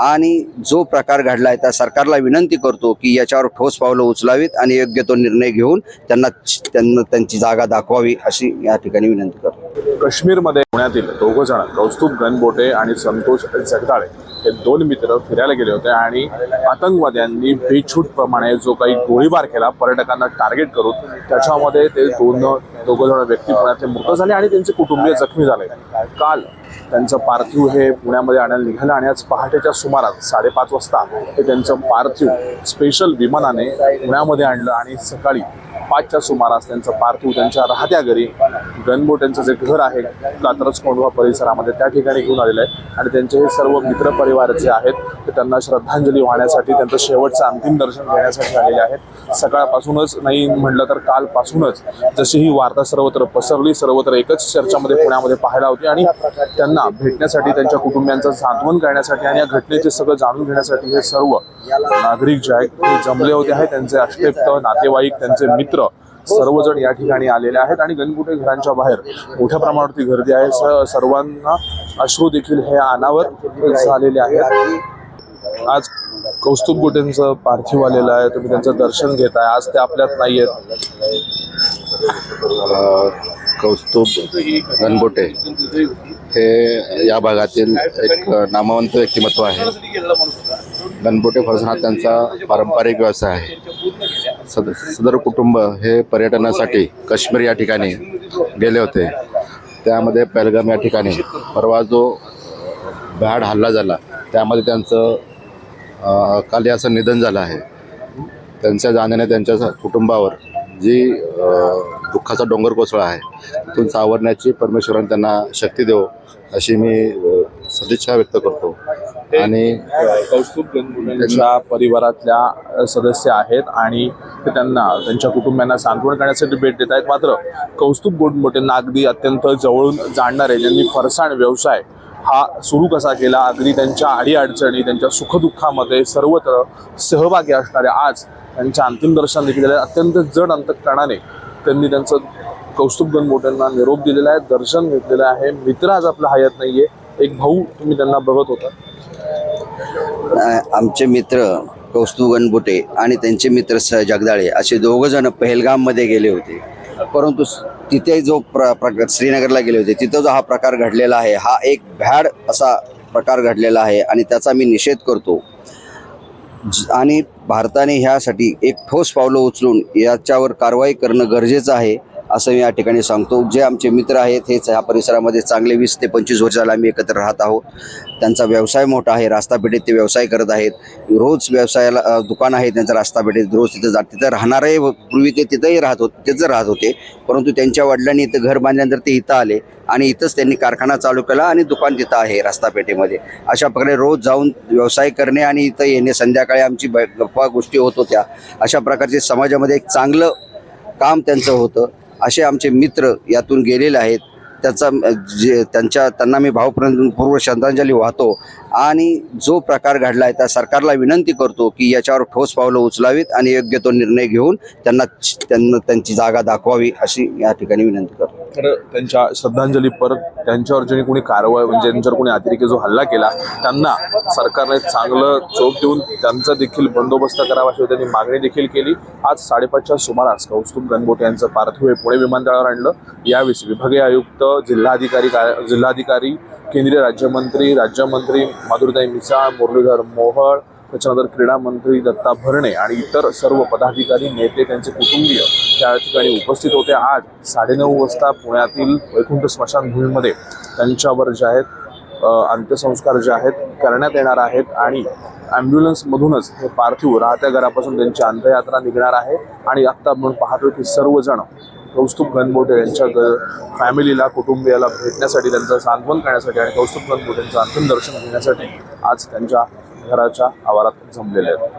आणि जो प्रकार घडला आहे त्या सरकारला विनंती करतो की याच्यावर ठोस पावलं उचलावीत आणि योग्य तो निर्णय घेऊन त्यांना त्यांना त्यांची जागा दाखवावी अशी या ठिकाणी विनंती करतो. काश्मीरमध्ये पुण्यातील दोघ जण कौस्तुभ गणबोटे आणि संतोष जगदाळे हे दोन मित्र फिरायला गेले होते आणि आतंकवाद्यांनी बेछूटप्रमाणे जो काही गोळीबार केला पर्यटकांना टार्गेट करून त्याच्यामध्ये ते दोन दोघ जण व्यक्ती पुण्यातले मृत झाले आणि त्यांचे कुटुंबीय जखमी झाले. काल त्यांचं पार्थिव हे पुण्यामध्ये आणायला निघालं आणि आज पहाटेच्या सुमारास साडेपाच वाजता हे त्यांचं पार्थिव स्पेशल विमानाने पुण्यामध्ये आणलं आणि सकाळी पाचच्या सुमारास त्यांचं पार्थिव त्यांच्या राहत्या घरी गणबोट्यांचं जे घर आहे कात्रज कोंढवा परिसरामध्ये त्या ठिकाणी घेऊन आलेलं आहे. आणि त्यांचे हे सर्व मित्र परिवार जे आहेत ते त्यांना श्रद्धांजली वाहण्यासाठी त्यांचं शेवटचं अंतिम दर्शन घेण्यासाठी आलेले आहेत. सकाळपासूनच नाही म्हटलं तर कालपासूनच जशी ही वार्ता सर्वत्र पसरली सर्वत्र एकच चर्चामध्ये पुण्यामध्ये पाहायला होती. आणि त्यांना भेटण्यासाठी त्यांच्या कुटुंबियांचं सांत्वन करण्यासाठी आणि या घटनेचे सगळं जाणून घेण्यासाठी हे सर्व नागरिक जे आहेत ते जमले होते आहेत त्यांचे अष्टेप्त नातेवाईक त्यांचे मित्र सर्वजण या ठिकाणी आलेले आहेत आणि गणगुटे घरांच्या बाहेर मोठ्या प्रमाणावरती गर्दी आहे. स- सर्वांना अश्रू देखील हे अनावर झालेले आहेत. आज कौस्तुभ गोटेंचं पार्थिव आलेलं आहे. तुम्ही त्यांचं दर्शन घेत आहे आज ते आपल्यात नाही आहेत कौस्तुभ गणबोटे हे या भागातील एक नामवंत व्यक्तिमत्व आहे. गणबोटे फरसाण हा त्यांचा पारंपरिक व्यवसाय आहे. सद सदर कुटुंब हे पर्यटनासाठी काश्मीर या ठिकाणी गेले होते. त्यामध्ये पहलगाम या ठिकाणी परवा जो भ्याड हल्ला झाला त्यामध्ये त्यांचं काल असं निधन झालं आहे. त्यांच्या जाण्याने त्यांच्या कुटुंबावर जी दुःखाचा डोंगर कोसळा आहे तिथून सावरण्याची परमेश्वराने त्यांना शक्ती देव अशी मी सदिच्छा व्यक्त करतो. आणि कौस्तुभ गणगुटेंच्या परिवारातल्या सदस्य आहेत आणि ते त्यांना त्यांच्या कुटुंबियांना सांत्वन करण्यासाठी भेट देत आहेत. मात्र कौस्तुभ गोडमोटेंना अगदी अत्यंत जवळून जाणणारे ज्यांनी फरसाण व्यवसाय हा सुरू कसा केला? अगदी त्यांच्या अडीअडचणी त्यांच्या सुखदुःखामध्ये सर्वत्र सहभागी असणारे आज त्यांच्या अंतिम दर्शन देखील अत्यंत जड अंतकरणाने त्यांनी त्यांचं कौस्तुभ गणमोठ्यांना निरोप दिलेला आहे दर्शन घेतलेलं आहे. मित्र आज आपला हयात नाहीये. एक भाऊ तुम्ही त्यांना बघत होता. आमचे मित्र कौस्तुभ गणबोटे आणि त्यांचे मित्र स जगदाळे असे दोघं जण पहलगाममध्ये गेले होते. परंतु तिथे जो प्र प्रकार श्रीनगरला गेले होते तिथं जो हा प्रकार घडलेला आहे हा एक भ्याड असा प्रकार घडलेला आहे आणि त्याचा मी निषेध करतो. आणि भारताने ह्यासाठी एक ठोस पावलं उचलून याच्यावर कारवाई करणं गरजेचं आहे. असं मी या ठिकाणी सांगतो. जे आमचे मित्र आहेत हेच ह्या परिसरामध्ये चांगले वीस ते पंचवीस वर्षाला आम्ही एकत्र राहत आहोत. त्यांचा व्यवसाय मोठा आहे रास्तापेठेत ते व्यवसाय करत आहेत. रोज व्यवसायाला दुकान आहे त्यांचं रास्तापेठेत रोज तिथं जात तिथं राहणारे पूर्वी ते तिथंही राहत होते तिथं राहत होते. परंतु त्यांच्या वडिलांनी इथं घर बांधल्यानंतर ते इथं आले आणि इथंच त्यांनी कारखाना चालू केला आणि दुकान तिथं आहे रास्तापेठेमध्ये अशा प्रकारे रोज जाऊन व्यवसाय करणे आणि इथं येणे संध्याकाळी आमची ब- गप्पा गोष्टी होत होत्या. अशा प्रकारचे समाजामध्ये एक चांगलं काम त्यांचं होतं. असे आमचे मित्र यातून गेलेले आहेत. त्याचा जे त्यांच्या त्यांना मी भावपूर्व श्रद्धांजली वाहतो. आणि जो प्रकार घडला आहे त्या सरकारला विनंती करतो की याच्यावर ठोस पावलं उचलावीत आणि योग्य तो निर्णय घेऊन त्यांना त्यांना त्यांची जागा दाखवावी अशी या ठिकाणी विनंती करतो. खरं त्यांच्या श्रद्धांजली परत त्यांच्यावर जे कोणी कारवाई म्हणजे त्यांच्यावर कोणी अतिरेकी जो हल्ला केला त्यांना सरकारने चांगलं चोप देऊन त्यांचा देखील बंदोबस्त करावा अशी त्यांनी मागणी देखील केली. आज साडेपाचच्या सुमारास कौस्तुभ गणगोटे यांचं पार्थिव पुणे विमानतळावर आणलं. यावेळी विभागीय आयुक्त जिल्हाधिकारी का- जिल्हाधिकारी केंद्रीय राज्यमंत्री राज्यमंत्री माधुरताई मिसाळ मुरलीधर मोहळ त्याच्यानंतर क्रीडा मंत्री दत्ता भरणे आणि इतर सर्व पदाधिकारी नेते त्यांचे कुटुंबीय त्या ठिकाणी उपस्थित होते. आज साडेनऊ वाजता पुण्यातील वैकुंठ स्मशानभूमीमध्ये त्यांच्यावर जे आहेत अंत्यसंस्कार जे आहेत करण्यात येणार आहेत आणि ॲम्ब्युलन्समधूनच हे पार्थिव राहत्या घरापासून त्यांची अंत्ययात्रा निघणार आहे. आणि आत्ता आपण पाहतो की सर्वजण कौस्तुभ गणमोटे यांच्या ग फॅमिलीला कुटुंबियाला भेटण्यासाठी त्यांचं सांत्वन करण्यासाठी आणि कौस्तुभ गणबोटेंचं अंतिम दर्शन घेण्यासाठी आज त्यांच्या घराच्या आवारात जमलेले आहेत.